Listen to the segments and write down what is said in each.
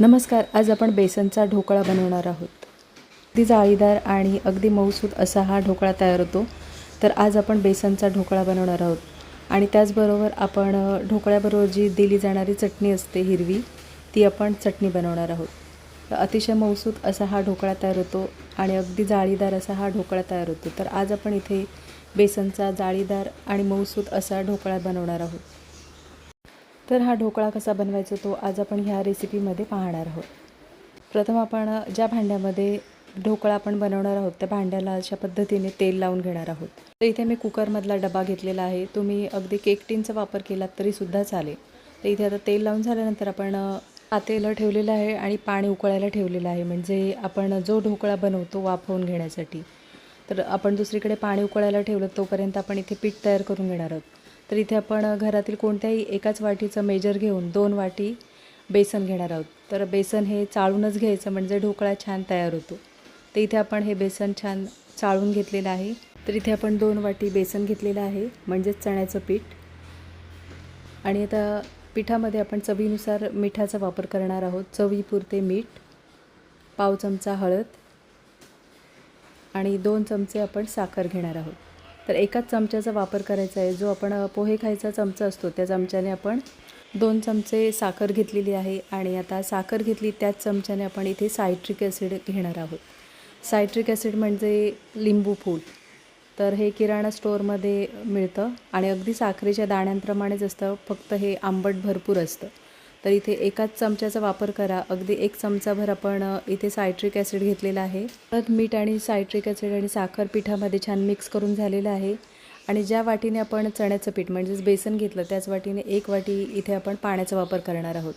नमस्कार आज आपण बेसनचा ढोकळा बनवणार आहोत. अगदी जाळीदार आणि अगदी मऊसूत असा हा ढोकळा तयार होतो. तर आज आपण बेसनचा ढोकळा बनवणार आहोत. आणि त्याचबरोबर आपण ढोकळ्याबरोबर जी दिली जाणारी चटणी असते हिरवी ती आपण चटणी बनवणार आहोत. अतिशय मऊसूत असा हा ढोकळा तयार होतो आणि अगदी जाळीदार असा हा ढोकळा तयार होतो. तर आज आपण इथे बेसनचा जाळीदार आणि मऊसूत असा ढोकळा बनवणार आहोत. तर हा ढोकळा कसा बनवायचा तो आज आपण ह्या रेसिपीमध्ये पाहणार आहोत. प्रथम आपण ज्या भांड्यामध्ये ढोकळा आपण बनवणार आहोत त्या भांड्याला अशा पद्धतीने तेल लावून घेणार आहोत. तर इथे मी कुकरमधला डबा घेतलेला आहे. तुम्ही अगदी केक टिनचा वापर केलात तरीसुद्धा चालेल. तर इथे आता तेल लावून झाल्यानंतर आपण पातेलं ठेवलेलं आहे आणि पाणी उकळायला ठेवलेलं आहे. म्हणजे आपण जो ढोकळा बनवतो वाफवून घेण्यासाठी. तर आपण दुसरीकडे पाणी उकळायला ठेवलं तोपर्यंत आपण इथे पीठ तयार करून घेणार आहोत. तर इथे आपण घरातील कोणत्याही एकाच वाटीचं मेजर घेऊन दोन वाटी बेसन घेणार आहोत. तर बेसन हे चाळूनच घ्यायचं म्हणजे ढोकळा छान तयार होतो. तर इथे आपण हे बेसन छान चाळून घेतलेलं आहे. तर इथे आपण दोन वाटी बेसन घेतलेलं आहे म्हणजेच चण्याचं पीठ. आणि आता पिठामध्ये आपण चवीनुसार मिठाचा वापर करणार आहोत. चवीपुरते मीठ पाव चमचा हळद आणि दोन चमचे आपण साखर घेणार आहोत. तर एकाच चमच्याचा वापर करायचा आहे. जो आपण पोहे खायचा चमचा असतो त्या चमच्याने आपण दोन चमचे साखर घेतलेली आहे आणि आता साखर घेतली त्याच चमच्याने आपण इथे सायट्रिक ॲसिड घेणार आहोत. सायट्रिक ॲसिड म्हणजे लिंबू फूल. तर हे किराणा स्टोअरमध्ये मिळतं आणि अगदी साखरेच्या दाण्यांप्रमाणेच असतं फक्त हे आंबट भरपूर असतं. तर इथे एकाच चमच्याचा वापर करा. अगदी एक चमचाभर आपण इथे सायट्रिक ॲसिड घेतलेला आहे. परत मीठ आणि सायट्रिक ॲसिड आणि साखर पिठामध्ये छान मिक्स करून झालेलं आहे. आणि ज्या वाटीने आपण चण्याचं पीठ म्हणजेच बेसन घेतलं त्याच वाटीने एक वाटी इथे आपण पाण्याचा वापर करणार आहोत.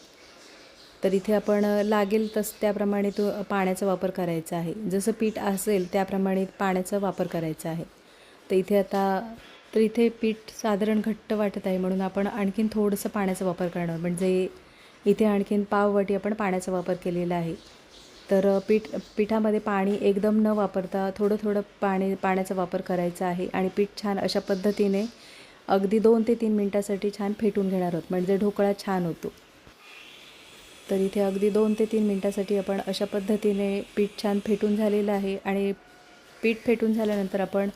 तर इथे आपण लागेल तस त्याप्रमाणे तो पाण्याचा वापर करायचा आहे. जसं पीठ असेल त्याप्रमाणे पाण्याचा वापर करायचा आहे. तर इथे आता तर इथे पीठ साधारण घट्ट वाटत आहे म्हणून आपण आणखीन थोडंसं पाण्याचा वापर करणार म्हणजे इथे आणखीन पाववाटी आपण पाण्याचा वापर केलेला आहे. तर पीठ पिठामध्ये पाणी एकदम न वापरता थोडं थोडं पाणी पाण्याचा वापर करायचा आहे आणि पीठ छान अशा पद्धतीने अगदी दोन ते तीन मिनटासाठी छान फेटून घेणार आहोत. म्हणजे ढोकळा छान होतो. तर इथे अगदी दोन ते तीन मिनटासाठी आपण अशा पद्धतीने पीठ छान फेटून झालेलं आहे आणि पीठ फेटून झाल्यानंतर आपण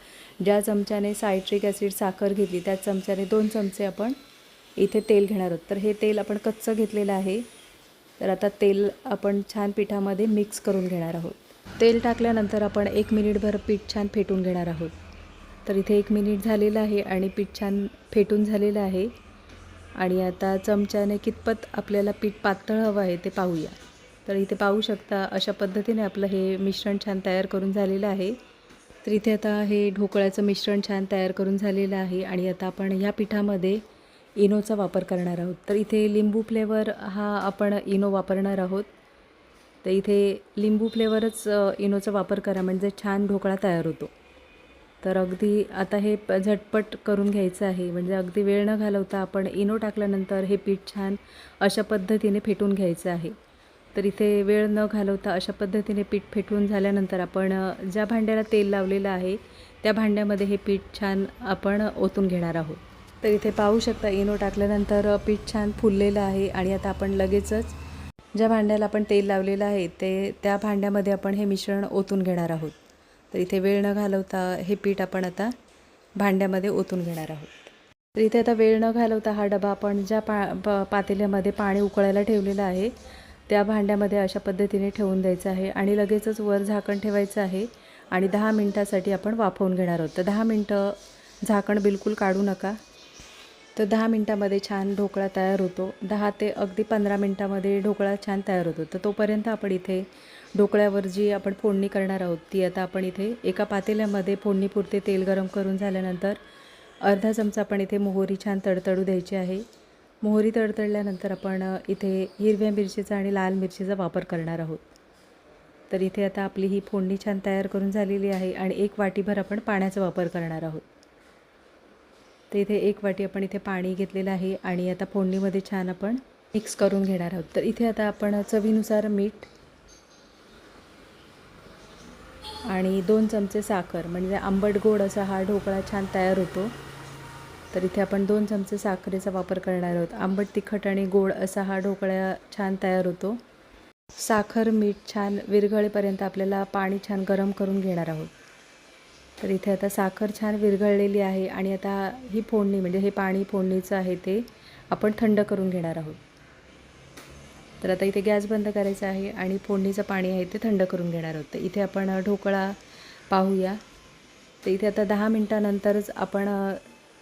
ज्या चमच्याने सायट्रिक ॲसिड साखर घेतली त्याच चमच्याने दोन चमचे आपण इथे तेल घेणार आहोत. तर हे तेल आपण कच्चं घेतलेलं आहे. तर आता तेल आपण छान पिठामध्ये मिक्स करून घेणार आहोत. तेल टाकल्यानंतर आपण एक मिनिटभर पीठ छान फेटून घेणार आहोत. तर इथे एक मिनिट झालेलं आहे आणि पीठ छान फेटून झालेलं आहे. आणि आता चमच्याने कितपत आपल्याला पीठ पातळ हवं आहे ते पाहूया. तर इथे पाहू शकता अशा पद्धतीने आपलं हे मिश्रण छान तयार करून झालेलं आहे. तर इथे आता हे ढोकळ्याचं मिश्रण छान तयार करून झालेलं आहे. आणि आता आपण ह्या पिठामध्ये इनोचा वापर करणार आहोत. तर इथे लिंबू फ्लेवर हा आपण इनो वापरणार आहोत. तर इथे लिंबू फ्लेवरच इनोचा वापर करा म्हणजे छान ढोकळा तयार होतो. तर अगदी आता हे प- झटपट करून घ्यायचं आहे. म्हणजे अगदी वेळ न घालवता आपण इनो टाकल्यानंतर हे पीठ छान अशा पद्धतीने फेटून घ्यायचं आहे. तर इथे वेळ न घालवता अशा पद्धतीने पीठ फेटून झाल्यानंतर आपण ज्या भांड्याला तेल लावलेलं आहे त्या भांड्यामध्ये हे पीठ छान आपण ओतून घेणार आहोत. तर इथे पाहू शकता इनो टाकल्यानंतर पीठ छान फुललेलं आहे आणि आता आपण लगेचच ज्या भांड्याला आपण तेल लावलेलं आहे ते त्या भांड्यामध्ये आपण हे मिश्रण ओतून घेणार आहोत. तर इथे वेळ न घालवता हे पीठ आपण आता भांड्यामध्ये ओतून घेणार आहोत. तर इथे आता वेळ न घालवता हा डबा आपण ज्या पा प पातेल्यामध्ये पाणी उकळायला ठेवलेलं आहे त्या भांड्यामध्ये अशा पद्धतीने ठेवून द्यायचं आहे आणि लगेचच वर झाकण ठेवायचं आहे आणि दहा मिनटासाठी आपण वाफवून घेणार आहोत. तर दहा मिनटं झाकण बिलकुल काढू नका. तर दहा मिनटामध्ये छान ढोकळा तयार होतो. दहा ते अगदी पंधरा मिनटामध्ये ढोकळा छान तयार होतो. तर तोपर्यंत आपण इथे ढोकळ्यावर जी आपण फोडणी करणार आहोत ती आता आपण इथे एका पातेल्यामध्ये फोडणीपुरते तेल गरम करून झाल्यानंतर अर्धा चमचा आपण इथे मोहरी छान तडतडू द्यायची आहे. मोहरी तडतडल्यानंतर आपण इथे हिरव्या मिरचीचा आणि लाल मिरचीचा वापर करणार आहोत. तर इथे आता आपली ही फोडणी छान तयार करून झालेली आहे आणि एक वाटीभर आपण पाण्याचा वापर करणार आहोत. तर इथे एक वाटी आपण इथे पाणी घेतलेलं आहे आणि आता फोडणीमध्ये छान आपण मिक्स करून घेणार आहोत. तर इथे आता आपण चवीनुसार मीठ आणि दोन चमचे साखर म्हणजे आंबट गोड असा हा ढोकळा छान तयार होतो. तर इथे आपण दोन चमचे साखरेचा वापर करणार आहोत. आंबट तिखट आणि गोड असा हा ढोकळा छान तयार होतो. साखर मीठ छान विरघळेपर्यंत आपल्याला पाणी छान गरम करून घेणार आहोत. तर इथे आता साखर छान विरघळलेली आहे आणि आता ही फोडणी म्हणजे हे पाणी फोडणीचं आहे ते आपण थंड करून घेणार आहोत. तर आता इथे गॅस बंद करायचा आहे आणि फोडणीचं पाणी आहे ते थंड करून घेणार आहोत. तर इथे आपण ढोकळा पाहूया. तर इथे आता दहा मिनटानंतरच आपण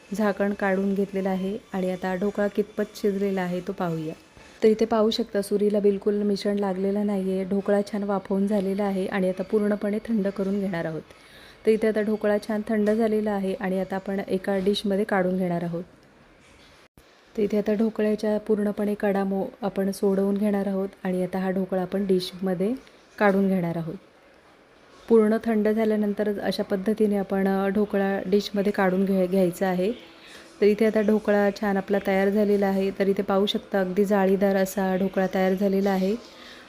झाकण काढून घेतलेलं आहे आणि आता ढोकळा कितपत शिजलेला आहे तो पाहूया. तर इथे पाहू शकता सुरीला बिलकुल मिश्रण लागलेलं नाही आहे ढोकळा छान वाफवून झालेला आहे आणि आता पूर्णपणे थंड करून घेणार आहोत. तर इथे आता ढोकळा छान थंड झालेला आहे आणि आता आपण एका डिशमध्ये काढून घेणार आहोत. तर इथे आता ढोकळ्याच्या पूर्णपणे कडामो आपण सोडवून घेणार आहोत आणि आता हा ढोकळा आपण डिशमध्ये काढून घेणार आहोत. पूर्ण थंड झाल्यानंतर अशा पद्धतीने आपण ढोकळा डिशमध्ये काढून घ्या घ्यायचा आहे. तर इथे आता ढोकळा छान आपला तयार झालेला आहे. तर इथे पाहू शकता अगदी जाळीदार असा ढोकळा तयार झालेला आहे.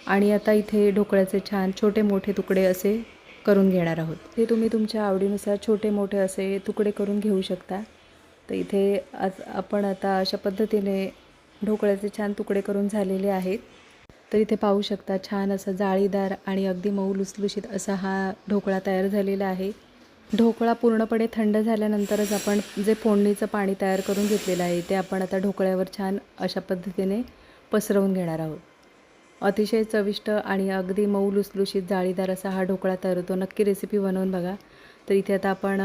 आणि आता इथे ढोकळ्याचे छान छोटे मोठे तुकडे असे करून घेणार आहोत. हे तुम्ही तुमच्या आवडीनुसार छोटे मोठे असे तुकडे करून घेऊ शकता. तर इथे आज आपण आता अशा पद्धतीने ढोकळ्याचे छान तुकडे करून झालेले आहेत. तर इथे पाहू शकता छान असा जाळीदार आणि अगदी मऊ लुसलुशीत असा हा ढोकळा तयार झालेला आहे. ढोकळा पूर्णपणे थंड झाल्यानंतरच आपण जे फोडणीचं पाणी तयार करून घेतलेलं आहे ते आपण आता ढोकळ्यावर छान अशा पद्धतीने पसरवून घेणार आहोत. अतिशय चविष्ट आणि अगदी मऊ लुसलुशीत जाळीदार असा हा ढोकळा तयार होतो. नक्की रेसिपी बनवून बघा. तर इथे आता आपण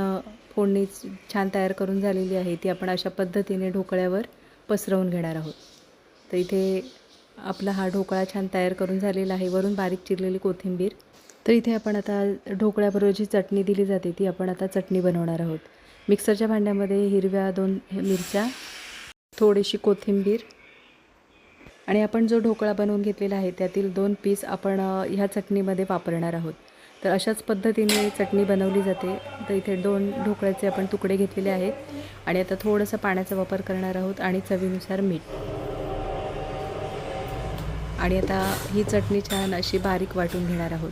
फोडणी छान तयार करून झालेली आहे. ती आपण अशा पद्धतीने ढोकळ्यावर पसरवून घेणार आहोत. तर इथे आपला हा ढोकळा छान तयार करून झालेला आहे. वरून बारीक चिरलेली कोथिंबीर. तर इथे आपण आता ढोकळ्याबरोबर जी चटणी दिली जाते ती आपण आता चटणी बनवणार आहोत. मिक्सरच्या भांड्यामध्ये हिरव्या दोन मिरच्या थोडीशी कोथिंबीर आणि आपण जो ढोकळा बनवून घेतलेला आहे त्यातील दोन पीस आपण ह्या चटणीमध्ये वापरणार आहोत. तर अशाच पद्धतीने चटणी बनवली जाते. तर इथे दोन ढोकळ्याचे आपण तुकडे घेतलेले आहेत. आणि आता थोडंसं पाण्याचा वापर करणार आहोत आणि चवीनुसार मीठ. आणि आता ही चटणी छान अशी बारीक वाटून घेणार आहोत.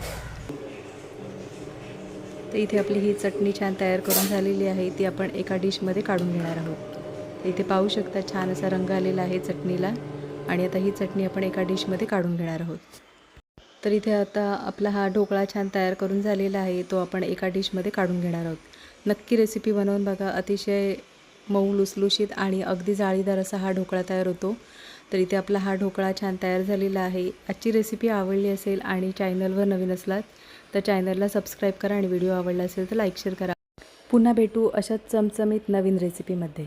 तर इथे आपली ही चटणी छान तयार करून झालेली आहे. ती आपण एका डिशमध्ये काढून घेणार आहोत. तर इथे पाहू शकता छान असा रंग आलेला आहे चटणीला. आणि आता ही चटणी आपण एका डिशमध्ये काढून घेणार आहोत. तर इथे आता आपला हा ढोकळा छान तयार करून झालेला आहे तो आपण एका डिशमध्ये काढून घेणार आहोत. नक्की रेसिपी बनवून बघा अतिशय मऊ लुसलुशीत आणि अगदी जाळीदार असा हा ढोकळा तयार होतो. तर इथे आपला हा ढोकळा छान तयार झालेला आहे. आजची रेसिपी आवडली असेल आणि चॅनलवर नवीन असलात तर चॅनलला सबस्क्राईब करा आणि व्हिडिओ आवडला असेल तर लाईक शेअर करा. पुन्हा भेटू अशाच चमचमीत नवीन रेसिपीमध्ये